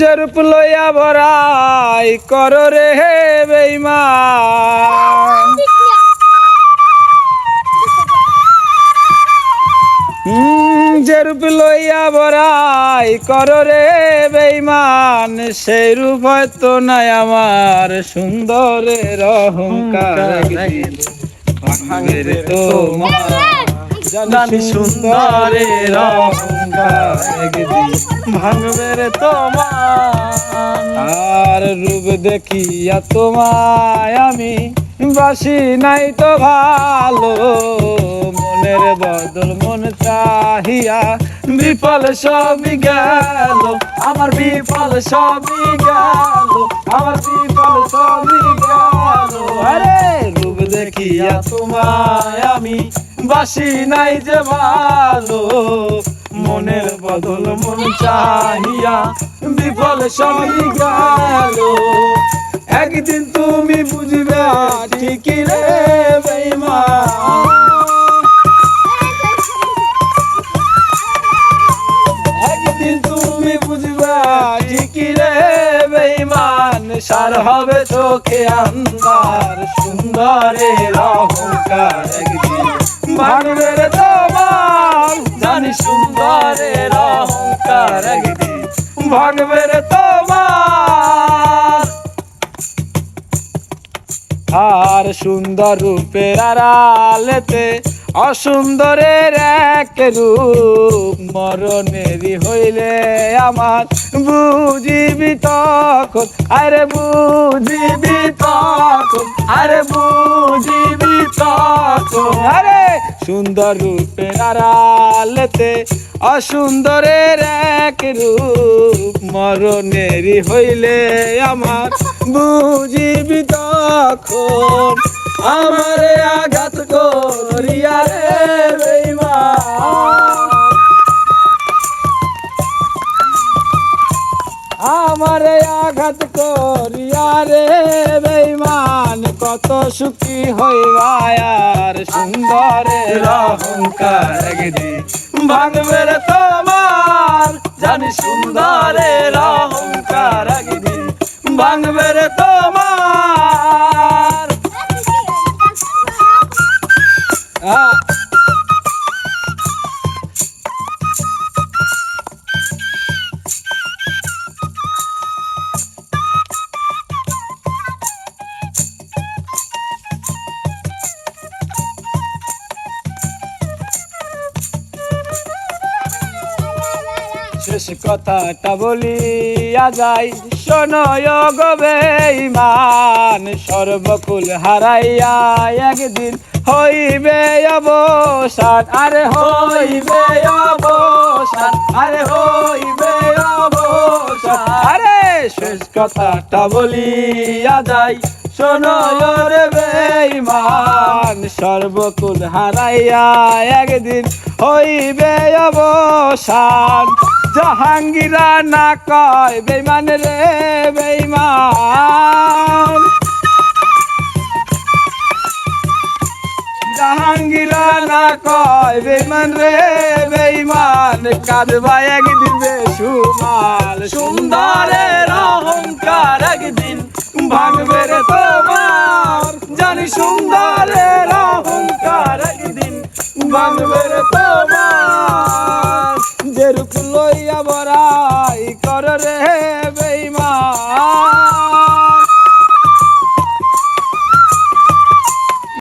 জরুপ লইয়া ভরাই কর রে হে বেইমান হুম, যে রূপ লইয়া বরাই কর রে বেইমান সেই রূপ হয়তো নাই আমার সুন্দরের অহংকার। ভাঙবে তোমার জানি সুন্দরের অহংকার। ভাঙবে রে তোমার। আর রূপ দেখিয়া তোমায় আমি বাসি নাই তো ভালো। মনের বদল মন চাহিয়া বিফল সবই গেল। আমার বিফল সবই গেল। আমার বিফল সবই গেল। আরে রূপ দেখিয়া তোমায় আমি বাসি নাই যে ভালো। মনের বদল মন চাহিয়া বিফল সবই গেল। একদিন তুমি বুঝবে ঠিকই রে বেইমান একদিন তুমি বুঝবা রে সার হবে চোখে আন্দার সুন্দরের অহংকার একদিন ভাঙবে রে আর সুন্দর রূপের আড়ালেতে অসুন্দরের এক রূপ মরণেরই হইলে আমার বুঝিবি তখন, আরে বুঝিবি তখন, আরে বুঝিবি তখন। আরে সুন্দর রূপের আড়ালেতে অসুন্দরের এক রূপ মরণেরই হইলে আমার বুঝিবি তখন আমারে আঘাত করিয়া রে আমারে আঘাত করিয়া রে বেইমান, কত সুখী হইবায়ার সুন্দরের অহংকার একদিন। ভাঙবে তোমার, জানি সুন্দরের অহংকার ভাঙবে রে তোমার। আহ শেষ কথাটা বলিয়া যাই। শোনয় গবে ইমান সর্বকুল হারাইয়া একদিন হইবে অবসান। আরে হইবে অবসান, আরে হইবে অবসান। আরে শেষ কথাটা বলিয়া যাই শোনয় রে বেঈমান সর্বকুল হারাইয়া একদিন হইবে অবসান। জাহাঙ্গীরা না কয় বেইমান রে বেইমান জাহাঙ্গীরা না কয় বেইমান রে বেইমান কাঁদবা একদিন বেসুমাল সুন্দরের অহংকার একদিন ভাঙবে রে তোমার। জানি সুন্দরের অহংকার একদিন ভাঙবে